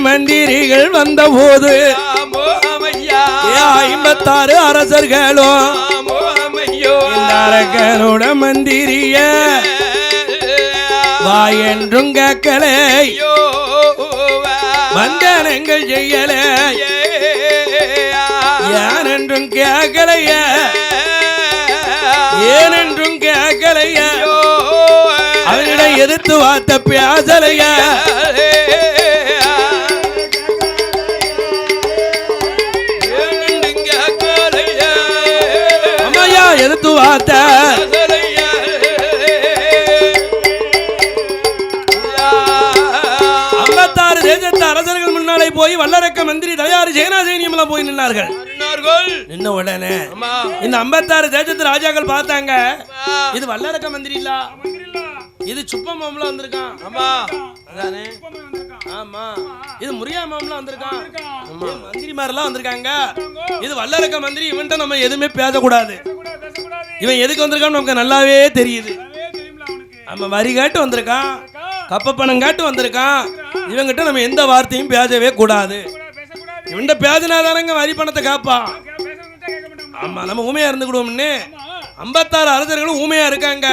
மந்திரிகள் வந்த போது ஐம்பத்தாறு அரசர்களும் அரக்கனோட மந்திரிய வா என்றும் கேட்கலே வந்தனங்கள் செய்யலே. யான் என்றும் கேட்கலைய. ஏனென்றும் கேட்கலைய. அவனிடம் எதிர்த்து வார்த்த பேசலைய. வார்த்த ஐம்பத்தாறு தேசத்து அரசர்கள் முன்னாலே போய் வல்லரக்க மந்திரி தயாரி சேனாசேனியம் எல்லாம் போய் நின்னார்கள். நின்ன உடனே இந்த ஐம்பத்தாறு தேசத்து ராஜாக்கள் பார்த்தாங்க. இது வல்லரக்க மந்திரி இல்ல. இது சுப்ப மாமலாம் வந்திருக்கான். ஆமா. இது முரியா மாமலாம் வந்திருக்கான் இது மந்திரிமாரெல்லாம் வந்திருக்காங்க. இது வல்லரக்க மந்திரி இவன்ட்ட நம்ம எதுவுமே பேசக்கூடாது. இவன் எதுக்கு வந்திருக்கான்னு நமக்கு நல்லாவே தெரியுது. நம்ம வரி கேட்டு வந்திருக்கான் கப்ப பணம் கேட்டு வந்திருக்கான் இவங்கிட்ட நம்ம எந்த வார்த்தையும் பேசவே கூடாது. இவன்கிட்ட பேசினாதானங்க வரி பணத்தை காப்பான் ஆமா நம்ம ஊமையா இருந்துக்கிடுவோம்னு ஐம்பத்தாறு அரசர்களும் ஊமையா இருக்காங்க.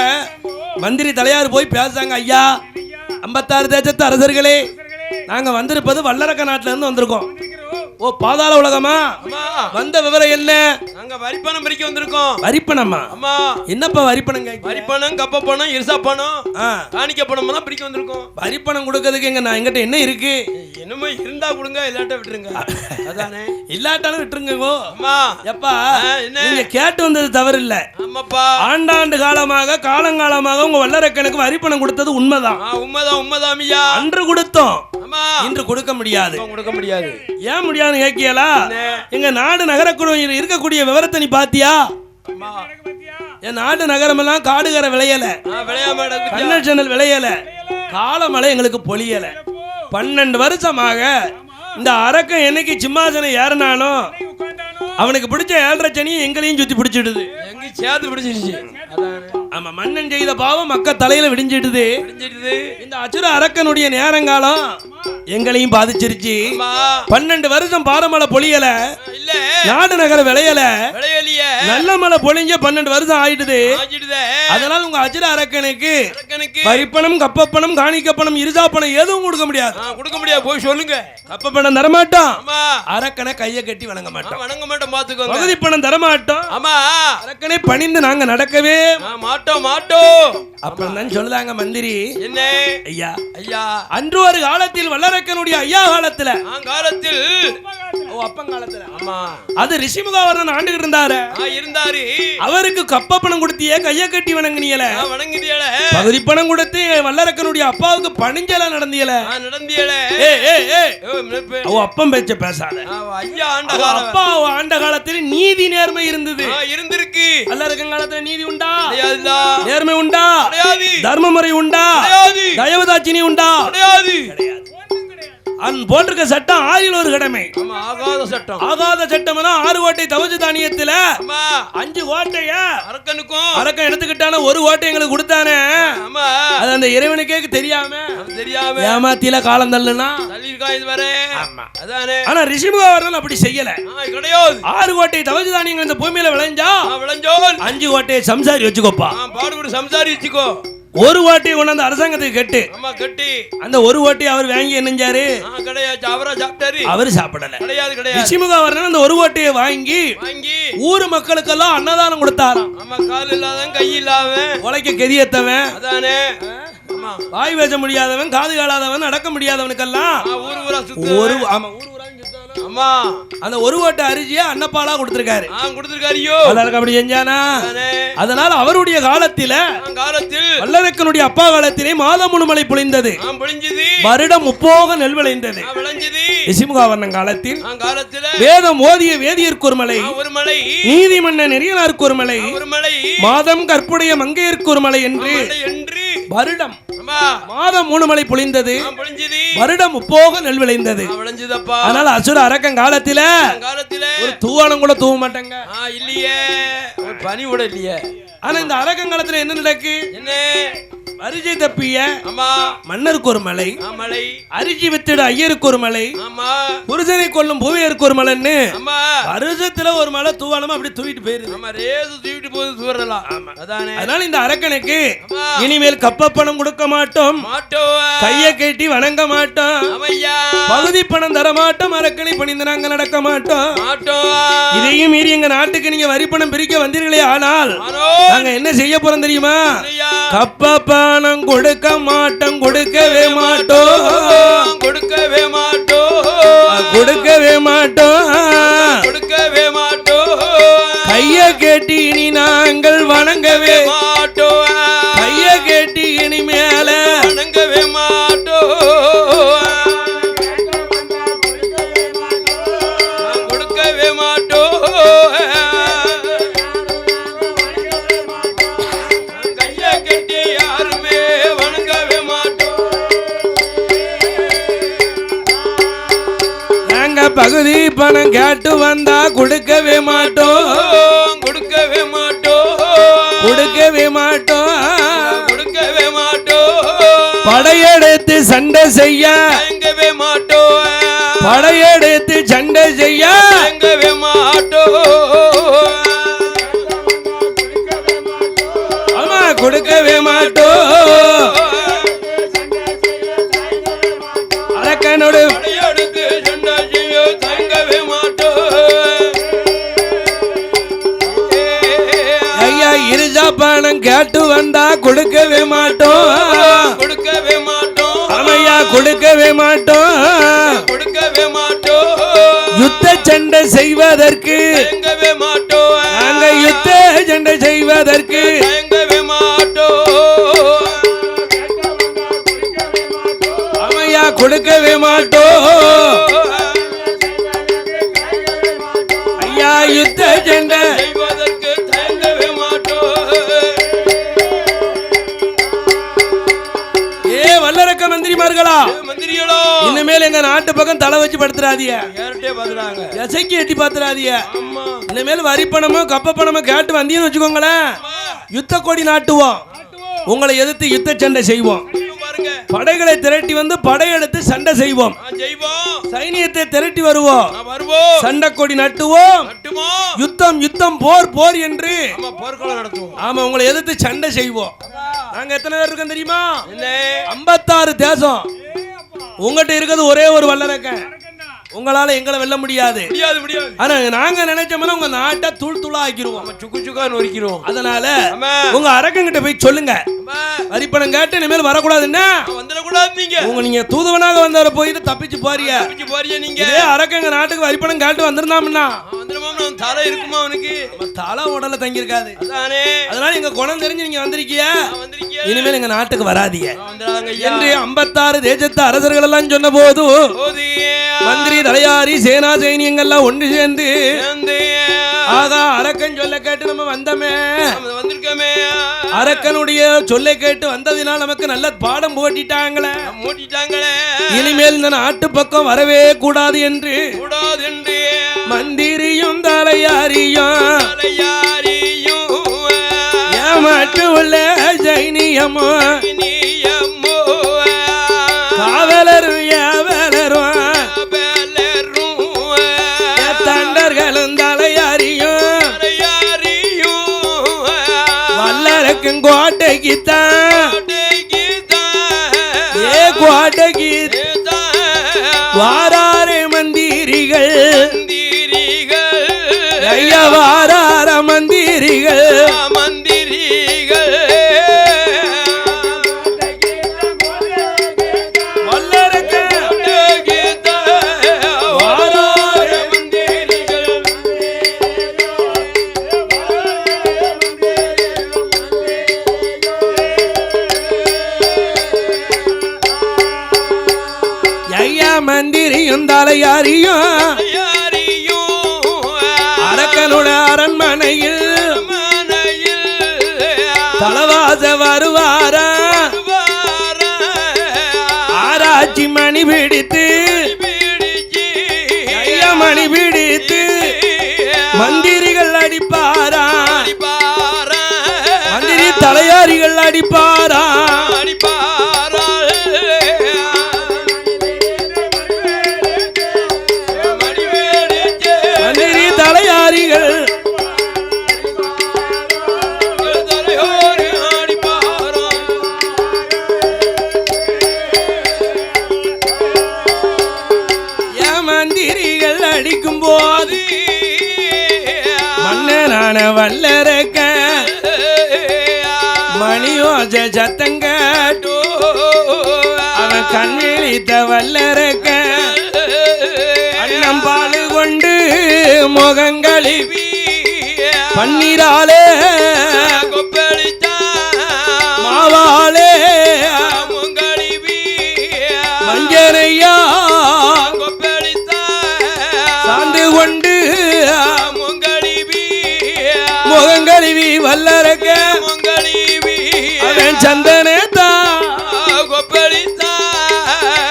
மந்திரி தலையார் போய் பேசுறாங்க ஐயா ஐம்பத்தாறு தேசத்து அரசர்களே நாங்க வந்திருப்பது வல்லரக்க நாட்டுல இருந்து வந்திருக்கோம். ஓ பாதாள உலகமா? வந்த விவரம் என்ன? நாங்க வரிப்பணம் பிரிக்க வந்திருக்கோம். வரிப்பணமா? அம்மா. என்னப்பா வரிப்பணம் வரிப்பணம் கப்ப பணம் இருசா பணம் காணிக்க பணம் எல்லாம் பிரிக்க வந்திருக்கோம். வரிப்பணம் கொடுக்கறதுக்கு எங்க நான் எங்கிட்ட என்ன இருக்கு? என்னமோ இருந்தா கொடுங்க இல்லாட்ட விட்டுருங்க. அதானே. இல்லாட்டாலும் விட்டுருங்கோ அம்மா. எப்பா என்ன? நீங்க கேட்டு வந்தது தவறு இல்ல ஆமாப்பா. ஆண்டாண்டு காலமாக காலங்காலமாக உங்க வல்லரக்கனுக்கு வரிப்பணம் கொடுத்தது உண்மைதான். உண்மைதான் உண்மைதான் ஐயா அன்று கொடுத்தோம். அம்மா. இன்று கொடுக்க முடியாது. கொடுக்க முடியாது. ஏன் முடியாதுன்னு கேட்கியலா? எங்க நாடு நகரக்குழுவில் இருக்கக்கூடிய விவரத்தை நீ பாத்தியா? என் நாடு நகரமெல்லாம் காடுகரை விளையல. கண்ணல் விளையல. காலமழை எங்களுக்கு பொழியல. பன்னெண்டு வருஷமாக இந்த அரக்கன் என்னைக்கு சிம்மாசனம் ஏறினாலும் அவனுக்கு பிடிச்ச ஏழரை சனி எங்களையும் சுத்தி பிடிச்சிடுது. எங்க சேர்த்து பிடிச்சிருச்சு ஆமா மன்னன் செய்த பாவம் மக்க தலையில விடிஞ்சிடுது. இந்த அசுர அரக்கனுடைய நேரங்காலம் எங்களையும் பாதிச்சிருச்சு. பன்னெண்டு வருஷம் பாரமழை பொழியல. இல்ல. நாடு நகர விளையல. விளையலிய. நல்ல மழை பொழிஞ்ச பன்னெண்டு வருஷம் ஆயிடுது. அதனால உங்க அசுர அரக்கனுக்கு அரக்கனுக்கு பறிப்பணம் கப்பப்பணம் காணிக்கப்பணம் இருசாப்பணம் எதுவும் கொடுக்க முடியாது. கொடுக்க முடியாது. போய் சொல்லுங்க. கப்பப்பணம் தரமாட்டோம். அரக்கனை கையை கட்டி வணங்க மாட்டோம். வணங்க மாட்டோம் பாத்துக்கோங்க. பகுதி பணம் தரமாட்டோம். ஆமா. அரக்கனை பணிந்து நாங்க நடக்கவே ஆ, மாட்டோம் மாட்டோம். அப்புறம் தான் சொல்லுதாங்க மந்திரி. என்ன? ஐயா ஐயா. அன்று ஒரு காலத்தில் வல்லரக்கனுடைய ஐயா காலத்துல. காலத்தில் அப்பங்காலத்துல. ஆமா. அது ரிஷிமுகாவரன் ஆண்டுகிட்டு இருந்தாரு. இருந்தாரு. அவருக்கு கப்ப பணம் கொடுத்தியே கைய கட்டி வணங்குனியல. ஆ வணங்குதியல பகுதி பணம் கொடுத்து வல்லரக்கனுடைய அப்பாவுக்கு பணிஞ்சல நடந்தியல. நடந்தியல. அவ அப்பம் பேச்ச பேசாத. ஐயா ஆண்ட அப்பா ஆண்ட காலத்தில் நீதி நேர்மை இருந்தது. இருந்திருக்கு. வல்லரக்கன் காலத்துல நீதி உண்டா? கிடையாதுடா நேர்மை உண்டா? தர்ம முறை உண்டா? கிடையாது. தயவதாட்சினி உண்டா? கிடையாது. அன் போட்டிருக்க சட்டம் ஆறில் ஒரு கடமை. ஆகாத சட்டம். ஆகாத சட்டம்னா ஆறு ஓட்டை தவச்சு தானியத்துல. அஞ்சு ஓட்டைய. அரக்கனுக்கும். அரக்கன் எடுத்துக்கிட்டான ஒரு ஓட்டை எங்களுக்கு கொடுத்தானே. அது அந்த இறைவனுக்கே தெரியாம. அது தெரியாம. ஏமாத்தில காலம் தள்ளுனா. ஆனா ரிஷிமுகவர்ணன் அப்படி செய்யல. ஆ கிடையாது. ஆறு கோட்டை தவச்சு தானியங்கள் இந்த பூமியில விளைஞ்சா ஆ விளைஞ்சோல். அஞ்சு கோட்டையை சம்சாரி வச்சுக்கோப்பா. பாடுபடு சம்சாரி வச்சுக்கோ. ஒரு ஓட்டையை கொண்டாந்து அரசாங்கத்துக்கு கட்டு. ஆமா கட்டி. அந்த ஒரு ஓட்டையை அவர் வாங்கி என்னஞ்சாரு கிடையாது. அவரா சாப்பிட்டாரு. அவரு சாப்பிடல. கிடையாது கிடையாது. ரிஷிமுகவர்ணன் அந்த ஒரு ஓட்டையை வாங்கி வாங்கி. ஊர் மக்களுக்கெல்லாம் அன்னதானம் கொடுத்தாராம். ஆமா கால் இல்லாதவன் கை இல்லாதவன். உழைக்க கெதியத்தவன் அதானே. வாய் பேச முடியாதவன் காது கேளாதவன் நடக்க முடியாதவனுக்கெல்லாம் ஊர் ஊரா சுத்து. ஒரு ஆமா. ஊர் ஊரா அந்த ஒரு ஓட்டை அரிசியை அன்னப்பாலா கொடுத்திருக்காரு. கொடுத்திருக்காரியோ எல்லாருக்கும் அப்படி செஞ்சானா? அதானே. அதனால அவருடைய காலத்தில காலத்தில் வல்லரக்கனுடைய அப்பா காலத்திலே மாதம் முழுமலை பொழிந்தது வருடம் முப்போக நெல் விளைந்தது. ரிஷிமுகாவர்ணன் காலத்தில் வேதம் ஓதிய வேதியர்க்கு ஒரு மலை ஒரு மலை. நீதிமன்ற நெறியலாருக்கு ஒரு மலை ஆ, ஒரு மலை. மாதம் கற்புடைய மங்கையர்க்கு ஒரு மலை என்று வருடம். மாதம் மூணு மலை பொழிந்தது. வருடம் முப்போக நெல் விளைந்தது. அதனால அசுர அரக்கன் காலத்தில ஒரு தூவானம் கூட தூவ மாட்டாங்க. இல்லையே. பனி கூட இல்லையே. ஆனா இந்த அரக்கன் காலத்துல என்ன நடக்கு? என்ன? அரிசி தப்பிய மன்னருக்கு ஒரு மலை அரிசி வித்திட ஐயருக்கு ஒரு மலை புருஷனை கொல்லும் பூவையருக்கு ஒரு மலைன்னு வருஷத்துல ஒரு மலை தூவானமா அப்படி தூக்கிட்டு போயிருது. அதனால இந்த அரக்கனுக்கு. இனிமேல் கப்ப பணம் கொடுக்க மாட்டோம். கைய கட்டி வணங்க மாட்டோம். பகுதி பணம் தர மாட்டோம். அரக்கனை பணிந்து நாங்க நடக்க மாட்டோம். இதையும் மீறி எங்க நாட்டுக்கு நீங்க வரி பணம் பிரிக்க வந்தீர்களே ஆனால் ஆனோ நாங்க என்ன செய்ய போறோம் தெரியுமா? கப்ப பணம் கொடுக்க மாட்டோம் கொடுக்கவே மாட்டோம். கொடுக்கவே மாட்டோம். கொடுக்கவே மாட்டோம். கொடுக்கவே மாட்டோம். கைய கேட்டி இனி நாங்கள் வணங்கவே மாட்டோம். பகுதி பணம் கேட்டு வந்தா கொடுக்கவே மாட்டோம். கொடுக்கவே மாட்டோம். கொடுக்கவே மாட்டோம். கொடுக்கவே மாட்டோம். படையெடுத்து சண்டை செய்ய கொடுக்கவே மாட்டோம். கொடுக்கவே மாட்டோம். ஆமையா கொடுக்கவே மாட்டோம். கொடுக்கவே மாட்டோம். யுத்த சண்டை யார்கிட்டயே பாத்துறாங்க. எசைக்கு எட்டி பாத்துறாதீங்க. ஆமா. இனிமேல் வரி பணமோ கப்ப பணமோ கேட்டு வந்தீங்கன்னு வச்சுக்கோங்களேன். யுத்த கொடி நாட்டுவோம். உங்களை எதிர்த்து யுத்த சண்டை செய்வோம். படைகளை திரட்டி வந்து படையெடுத்து சண்டை செய்வோம். சைனியத்தை திரட்டி வருவோம். சண்டை கொடி நட்டுவோம். யுத்தம் யுத்தம் போர் போர் என்று. ஆமா உங்களை எதிர்த்து சண்டை செய்வோம். நாங்க எத்தனை பேர் இருக்கோம் தெரியுமா? ஐம்பத்தாறு தேசம். உங்ககிட்ட இருக்கிறது ஒரே ஒரு வல்லரக்கன். உங்களால எங்களை வெல்ல முடியாது. முடியாது முடியாது. ஆனா நாங்க நினைச்சோம்னா உங்க நாட்டை தூள் தூளா ஆக்கிடுவோம் சுக்கு சுக்கா நொறுக்கிறோம் அதனால உங்க அரக்கங்கிட்ட போய் சொல்லுங்க. வரிப்பணம் கேட்டு இனிமேல் வரக்கூடாதுன்னா வந்துடக்கூடாது நீங்க. உங்க நீங்க தூதுவனாக வந்தவரை போயிட்டு தப்பிச்சு போறிய. தப்பிச்சு போறிய நீங்க. அரக்கங்க நாட்டுக்கு வரிப்பணம் கேட்டு வந்திருந்தாம்னா தலை இருக்குமா அவனுக்கு தலை உடல தங்கியிருக்காது. அதானே. அதனால எங்க குணம் தெரிஞ்சு நீங்க வந்திருக்கிய. இனிமேல் எங்க நாட்டுக்கு வராதீங்க என்று ஐம்பத்தாறு தேசத்து அரசர்கள் எல்லாம் சொன்ன போது மந்திரி தலையாரி சேனா சைனியங்கள்லாம் ஒன்று சேர்ந்து ஆகா அரக்கன் சொல்ல கேட்டு நம்ம வந்தமே. வந்திருக்கமே. அரக்கனுடைய சொல்லை கேட்டு வந்ததினால் நமக்கு நல்ல பாடம் போட்டிட்டாங்களே. மூட்டிட்டாங்களே இனிமேல் இந்த நாட்டு பக்கம் வரவே கூடாது என்று கூடாது என்று. மந்திரியும் தலையாரியும் ஏமாற்று உள்ள சைனியமும் கோட்டைக்குத்தான் கோட்டைக்குத்தான் ஏ கோட்டைக்கு தான் வாராரே மந்திரிகள். ஐயா வாரார மந்திரிகள். தலவாச வருவாரா. ஆராய்ச்சி மணி பிடித்து மணி பிடித்து மந்திரிகள் அடிப்பாரா? மந்திரி தலையாரிகள் அடிப்பாரா? மணியோச சத்தங்கட்டு அவன் கண்ணிழித்த வல்லரக்க. அன்னம் பாலு கொண்டு முகங்களிவி பன்னீராலே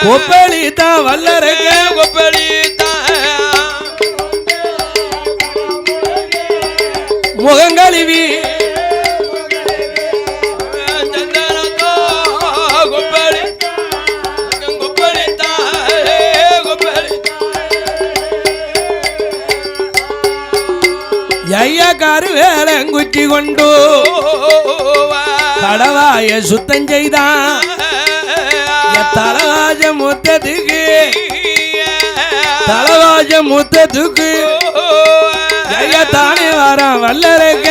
கொப்பளித்தான் வல்லரக்க முகங்களிவி ஐயக்காரு வேலங்குச்சி கொண்டு கடவாய சுத்தம் செய்தான் தலவாஜ முத்தத்துக்கு தலவாஜ முத்தத்துக்கு ஐயா தானே வரான் வல்லரக்க.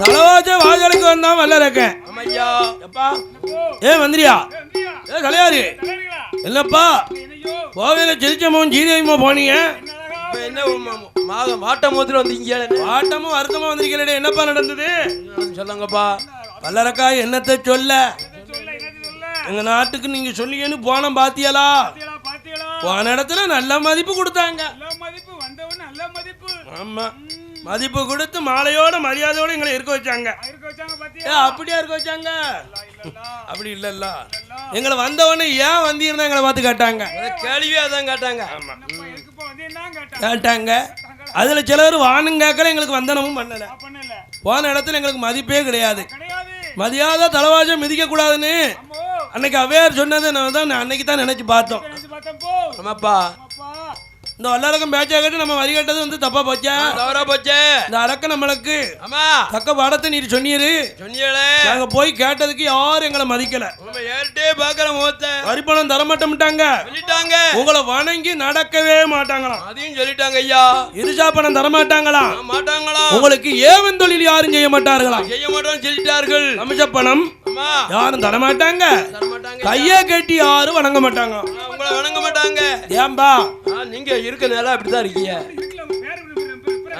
தலவாஜ வாசலுக்கு வந்தான் வல்லரக்க. ஏ மந்திரியா. தலையாரி. என்னப்பா? கோவில சிரிச்சமும் ஜீதேவியமா போனீங்க? என்ன மாக மாட்ட மோதிரம் வந்தீங்க ஆட்டமும் வருத்தமும் வந்திருக்கீங்களே என்னப்பா நடந்தது? சொல்லுங்கப்பா? வல்லரக்கா என்னத்தை சொல்ல? எங்க நாட்டுக்கு நீங்க சொல்லியேன்னு போன பாத்தியலா? போன இடத்துல நல்ல மதிப்பு கொடுத்தாங்க. ஆமா. மதிப்பு கொடுத்து மாலையோட மரியாதையோட எங்களை இருக்க வச்சாங்க. ஏ அப்படியா இருக்க வச்சாங்க? அப்படி இல்லல்ல எங்களை வந்தவொடனே ஏன் வந்தீங்கன்னா எங்களை பார்த்து கேட்டாங்க? கேள்வியே அதான் கேட்டாங்க. கேட்டாங்க. அதுல சிலர் வானும் கேட்கல எங்களுக்கு வந்தனமும் பண்ணல. போன இடத்துல எங்களுக்கு மதிப்பே கிடையாது. மதியாத தலவாசம் மிதிக்க கூடாதுன்னு அன்னைக்கு அவையார் சொன்னதை நான் தான் அன்னைக்கு தான் நினைச்சு பார்த்தோம் ஆமாப்பா. இந்த வல்லரக்கம் பேச்சா கேட்டு நம்ம வரி கட்டது வந்து தப்பா போச்சா. தவறா போச்சே. இந்த அரக்க நம்மளுக்கு ஆமா. தக்க பாடத்தை நீர் சொன்னீரு. சொன்னீங்களே. நாங்க போய் கேட்டதுக்கு யாரும் எங்களை மதிக்கல. ஏறிட்டே பாக்குற முகத்தை. வரிப்பணம் தர மாட்டோம்ட்டாங்க. சொல்லிட்டாங்க. உங்களை வணங்கி நடக்கவே மாட்டாங்களாம். அதையும் சொல்லிட்டாங்க ஐயா. இருசா பணம் தர மாட்டாங்களாம். ஆ, மாட்டாங்களா உங்களுக்கு ஏவன் தொழில் யாரும் செய்ய மாட்டார்களாம். செய்ய மாட்டோம்னு சொல்லிட்டார்கள். அமைச்ச பணம் யாரும் தர மாட்டாங்க. கையை கட்டி யாரும் வணங்க மாட்டாங்க உங்களை வணங்க மாட்டாங்க. ஏன்பா நீங்க இருக்க நேரம் அப்படிதான் இருக்கீங்க.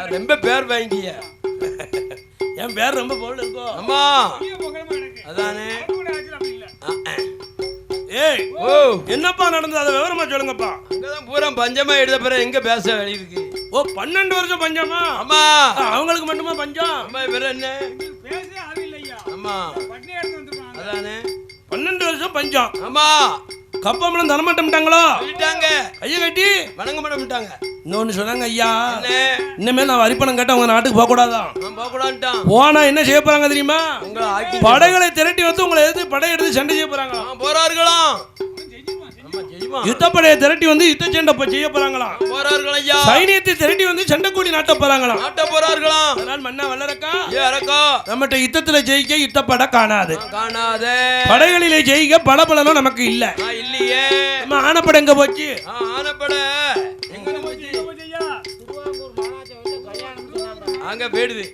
ரொம்ப பேர் வாங்கிய என் பேர் ரொம்ப பொருள் இருக்கோ. அம்மா. அதானே. ஏய் ஓ. என்னப்பா நடந்தது? அதை விவரமா சொல்லுங்கப்பா. அங்கதான் பூரா பஞ்சமா எடுத்த பிறகு எங்க பேச வேலை இருக்கு? ஓ பன்னெண்டு வருஷம் பஞ்சமா? அம்மா. அவங்களுக்கு மட்டுமா பஞ்சம்? அம்மா பேர் என்ன? அம்மா. அதானே. பன்னெண்டு வருஷம் பஞ்சம். அம்மா. கப்பம்பளம் தர மாட்டோம்ட்டாங்களோ சொல்லிட்டாங்க. கையை கட்டி. வணங்க மாட்டோம்ட்டாங்க இன்னொன்னு சொன்னாங்க ஐயா. இனிமேல் நான் வரிப்பணம் கேட்ட உங்க நாட்டுக்கு போக கூடாதான் போக கூடாதுட்டான் போனா என்ன செய்ய போறாங்க தெரியுமா? படைகளை திரட்டி வந்து உங்களை எதிர்த்து படை எடுத்து சண்டை செய்ய போறாங்க. போறார்களாம். யுத்தப்படையை திரட்டி வந்து யுத்த சண்டை செய்ய போறாங்களாம் போறார்கள் ஐயா சைனியத்தை திரட்டி வந்து சண்டை கூடி நாட்ட போறாங்களாம் நாட்ட போறார்களாம் அதனால் மன்னா வல்லரக்கா. ஏ அரக்கா. நம்மகிட்ட யுத்தத்துல ஜெயிக்க யுத்தப்படை காணாது. காணாதே. படைகளிலே ஜெயிக்க பலபலனும் நமக்கு இல்ல. இல்லையே. நம்ம ஆனப்படை எங்க போச்சு? ஆனப்பட. எங்க போச்சு? அங்க போயிடுது.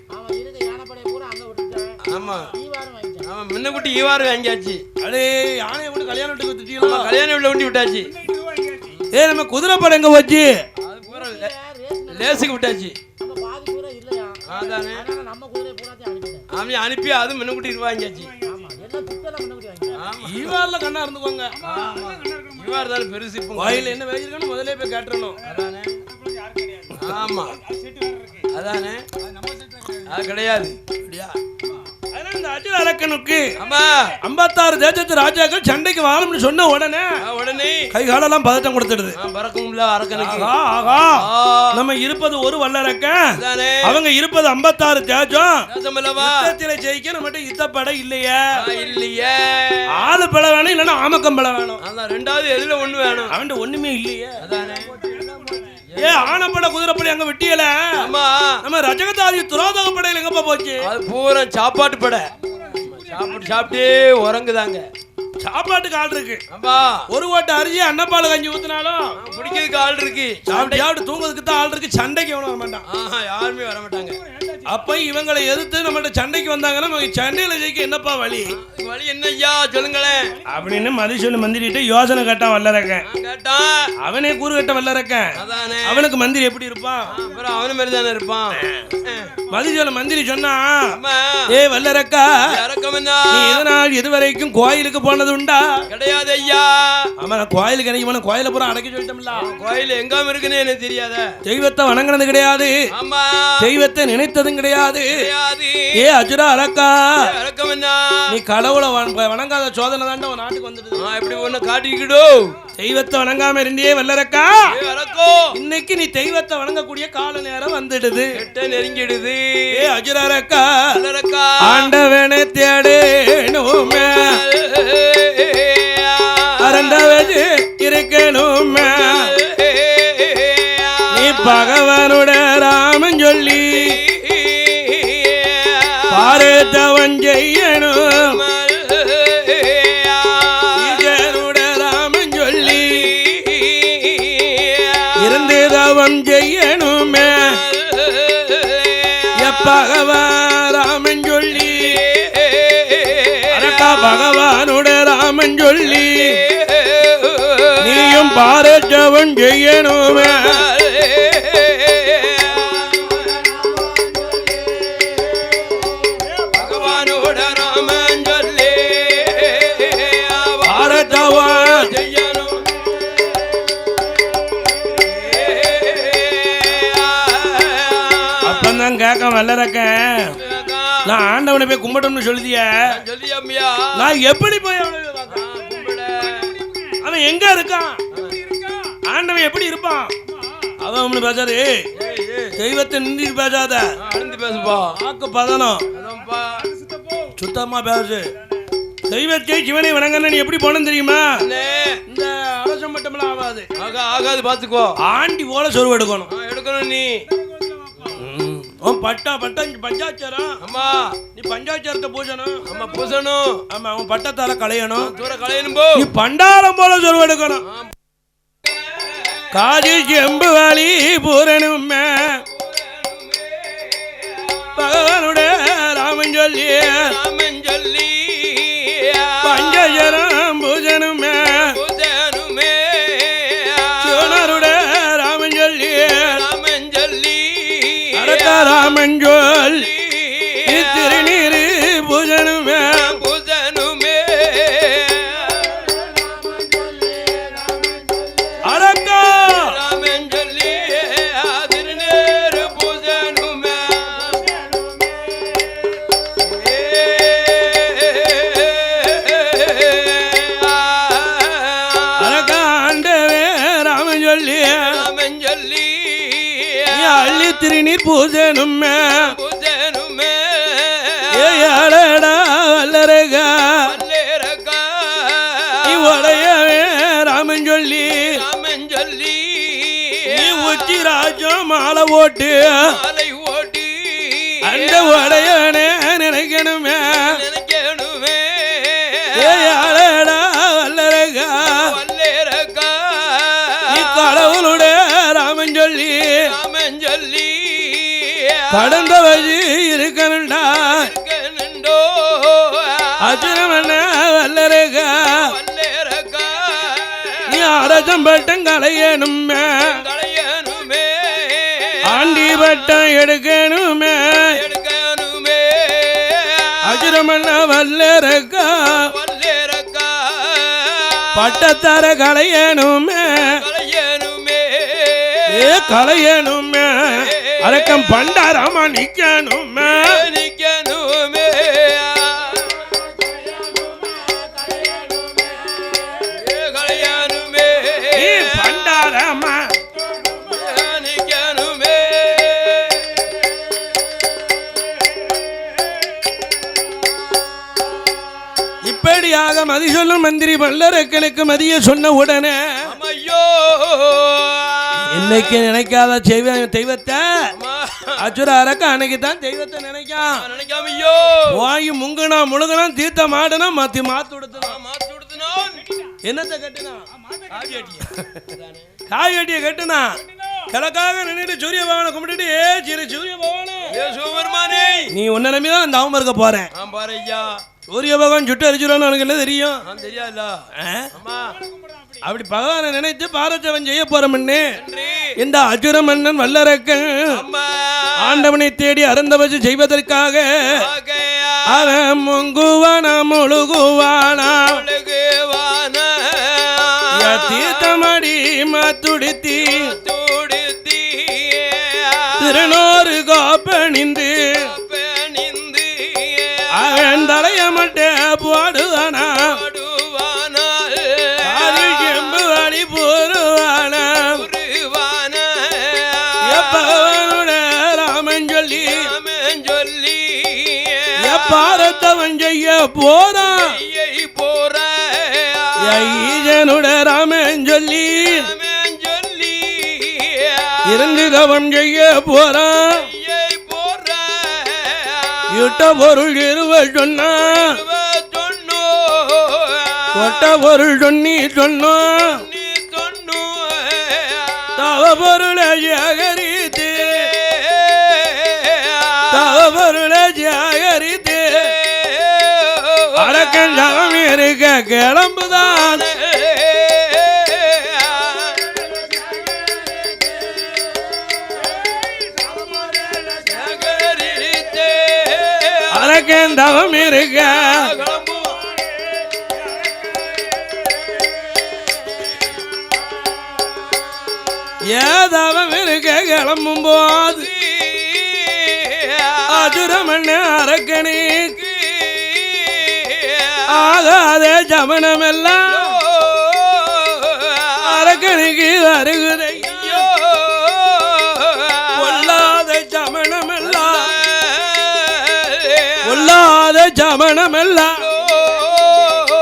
ஆமா முன்ன குட்டி ஈவாறு வாங்கியாச்சு. அடே யானையை விட்டு கல்யாணம் வீட்டுக்கு ஆமா, குத்திட்டீங்களா கல்யாண வீட்டுல வண்டி விட்டாச்சு. ஏ நம்ம பூரா லே- ரேஸ்ல லேசுக்கு விட்டாச்சு அதானே. குதிரை அவனி அனுப்பி அது முன்னக்குட்டி வாங்கியாச்சு. ஆமா எல்லாம் துட்டெல்லாம் முன்னாடி வாங்கிட்டான்? ஆமா. ஈவார்ல கண்ணா இருந்துக்கோங்க. இவ்வாறு தான் பெருசு இப்போ வாயில என்ன வேதிருக்கான்னு முதல்ல போய் கேட்டுறணும். அதானே. ஆமா. அதானே. அது கிடையாது. அப்படியா? இந்த அஜித் அரக்கனுக்கு ஐம்பத்தாறு தேசத்து ராஜாக்கள் சண்டைக்கு வாழணும்னு சொன்ன உடனே உடனே. கை காலெல்லாம் பதட்டம் கொடுத்துடுது. பறக்கும்ல அரக்கனுக்கு. ஆகா நம்ம இருப்பது ஒரு வல்லரக்கன் அதானே. அவங்க இருப்பது ஐம்பத்தாறு தேஜம். யுத்தத்தில ஜெயிக்க நம்மகிட்ட யுத்தப்படை இல்லையே. இல்லையே. ஆளு பழ வேணும் இல்லைன்னா ஆமக்கம் வேணும். ரெண்டாவது எதுல ஒண்ணு வேணும்? அவன்கிட்ட ஒண்ணுமே இல்லையே. அதானே. ஏ ஆனப்பட குதிரைப்படை அங்க வெட்டியல? ஆமா. நம்ம ரஜகதாதி துரோதக படையில எங்கப்பா போச்சு? அது பூரா சாப்பாட்டு படை. சாப்பிட்டு சாப்பிட்டு உறங்குதாங்க. சாப்பாட்டுக்கு ஆள் இருக்கு. ஒரு ஓட்ட அரிசி அன்னப்பால் கஞ்சி ஊத்துனாலும் குடிக்கிறதுக்கு ஆள் இருக்கு. சாப்பிட்டு தூங்குறதுக்கு தான் ஆள் இருக்கு. சண்டைக்கு எவனும் வர மாட்டான். யாருமே வர மாட்டாங்க. அப்ப இவங்களை எதிர்த்து நம்மகிட்ட சண்டைக்கு வந்தாங்கன்னா சண்டையில ஜெயிக்க என்னப்பா வழி? வழி என்ன ஐயா? சொல்லுங்களேன். அப்படின்னு மதிஷன் மந்திரிட்டு யோசனை நான் கேட்டான் அவனே கூறு கட்ட வல்லரக்கன். அதானே. அவனுக்கு மந்திரி எப்படி இருப்பான்? அப்புறம் அவன மாதிரி தானே இருப்பான் மதிஷன் மந்திரி சொன்னா ஏ நீ இதனால் இதுவரைக்கும் கோயிலுக்கு போனது உண்டா கிடையாது ஐயா ஆமா நான் கோயிலுக்கு எனக்கு கோயில பூரா அடக்கி சொல்லிட்டோம்ல. கோயில் எங்காம இருக்குன்னு எனக்கு தெரியாத? தெய்வத்தை வணங்கினது கிடையாது. ஆமா. தெய்வத்தை நினைத்ததும் கிடையாது. ஏ அஜுரா அரக்கா என்ன நீ கடவுளை வண- வணங்காத சோதனை தாண்டா உன் நாட்டுக்கு வந்துடுது ஆ, இப்படி ஒண்ணு காட்டிக்கிடு. தெய்வத்தை வணங்காம இருந்தியே வல்லரக்கா இன்னைக்கு நீ தெய்வத்தை வணங்கக்கூடிய கால நேரம் வந்துடுது. நெருங்கிடுது. ஏ அஜுரக்கா இறக்கா ஆண்டவனை தேடணுமே பகவனுட ராமன் சொல்லி பாரதவன் செய்யணும். ஈஜனுட ராமன் சொல்லி இருந்து தவம் செய்யணுமே. எப்பகவான் ராமன் சொல்லி பகவானுட ராமன் சொல்லி நீயும் பாரதவன் செய்யணுமே. கேட்க வல்லறக்கேன் நான் ஆண்டவனை போய் கும்பிட்டோம்னு சொல்லுதிய. சொல்லி அம்மியா நான் எப்படி போய் அவனை எங்க இருக்கான்? ஆண்டவன் எப்படி இருப்பான்? அவன் ஒண்ணு பேசாரு தெய்வத்தை நின்று பேசாத. பேசுப்பா. ஆக்கு பதனம். சுத்தமா பேசு. தெய்வத்தை சிவனை வணங்கன்னு எப்படி போனோம் தெரியுமா? இந்த அரசம் மட்டும்லாம் ஆகாது. ஆகா ஆகாது பாத்துக்கோ. ஆண்டி போல சொருவு எடுக்கணும். ஆ, எடுக்கணும் நீ. உன் பட்டா பட்டா இங்க பஞ்சாச்சாரம் அம்மா. நீ பஞ்சாச்சாரத்தை பூஜணும் அம்மா பூசணும். ஆமா அவன் பட்டத்தால களையணும். தூர களையணும் போ. நீ பண்டாரம் போல சொருவு எடுக்கணும். காதி செம்பு வாலி பூரணுமே பகவானுடைய ராமன் சொல்லி. திருநீர் பூஜனுமே. பூசணுமே ஏழடா வல்லரகா? உடையவே ராமன் சொல்லி. ராமன் சொல்லி. நீ உச்சி ராஜம் மாலை ஓட்டு. மாலை ஓட்டி. அந்த உடையவனே நினைக்கணுமே. கடந்த வழி இருக்கணுண்டோ அச்சுரமண்ண வல்லரகா. நீ அரசம் பட்டம் கலையணுமே ஆண்டி பட்டம் எடுக்கணுமே. எடுக்கணுமே. அச்சுரமண்ண வல்லரகா. பட்டத்தர கலையணுமே கலையணுமே அரக்கம் பண்டாரமா நிக்கணுமே. இப்படியாக மதி சொல்லும் மந்திரி வல்லரக்கனுக்கு மதிய சொன்ன உடனே ஐயோ இன்னைக்கு நினைக்காத செய்வ தெய்வத்தை அச்சுர அரக்க அன்னைக்கு தான் தெய்வத்தை நினைக்கான். நான் நினைக்காம ஐயோ வாயு முங்குனா முழுகுனா தீர்த்த மாடுனா மாத்தி மாத்து கொடுத்துனா மாத்து கொடுத்தனான் என்னத்தை கட்டுனா காவி அடியா காய் வெட்டிய கட்டுனா கிழக்காக நின்றுட்டு சூரிய பகவானை கும்பிட்டுட்டு ஏ சிறு சூரிய பகவானே ஏ சிவபெருமானே. நீ உன்னை நம்பி தான் அவன் இருக்க போறேன். நான் பாரு ஐயா. சூரிய பகவான் சுட்டு அரிச்சிடுவான்னு உனக்கு என்ன தெரியும்? அப்படி பகவானை நினைத்து பாரச்சவன் செய்ய போறமன்னு இந்த அசுர மன்னன் வல்லரக்கன் ஆண்டவனை தேடி அறந்தவச்சு செய்வதற்காக ஆகையா. அவன் முங்குவானா முழுகுவானா? தீர்த்தமடி மாத்துடுத்தி. துடுத்தி எப்பவனோட ராமன் சொல்லி ராமன் சொல்லி எப்பாரத்தவன் செய்ய போறான் ஐயை போற? ஈஜனுட ராமன் சொல்லி ராமன் சொல்லி இருந்து தவம் செய்ய போறான் இட்ட பொருள் இருவ சொன்னா. தொண்ணூ கொட்ட பொருள் சொன்னி. சொன்னோ நீ தவ பொருளை ஜாகரித்து தவ பொருளை ஜாகரித்து அடக்கம் தவம் இருக்க கிளம்புதான் அடக்கம் தவம் இருக்க. ஏதாவம் இருக்க கிளம்பும் போது அதுரமண்ண அரக்கணி ஆகாத ஜமனமெல்லாம்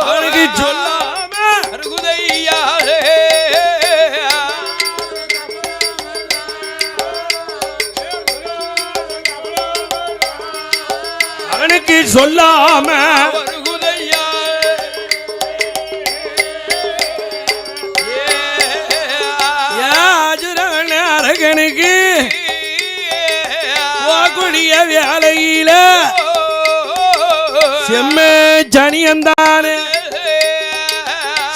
அவனுக்கு சொல்லாம அருகுதையாரே அவனுக்கு சொல்லாம சனியந்தானே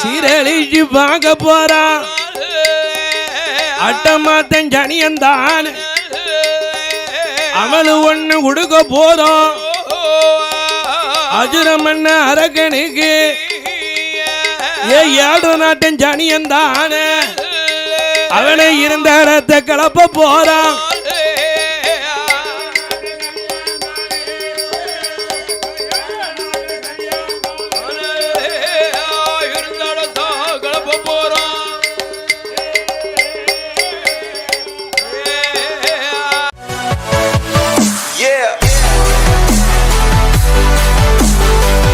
சீரழிஞ்சு பார்க்க போறான் அட்டமாத்தன் ஜனியந்தான் அமலு ஒண்ணு கொடுக்க போறோம். அஜுரமண்ண அரகனுக்கு ஏ ஏடு நாட்டன் சனியந்தானே அவனை இருந்த இடத்தை கிளப்ப போறான்.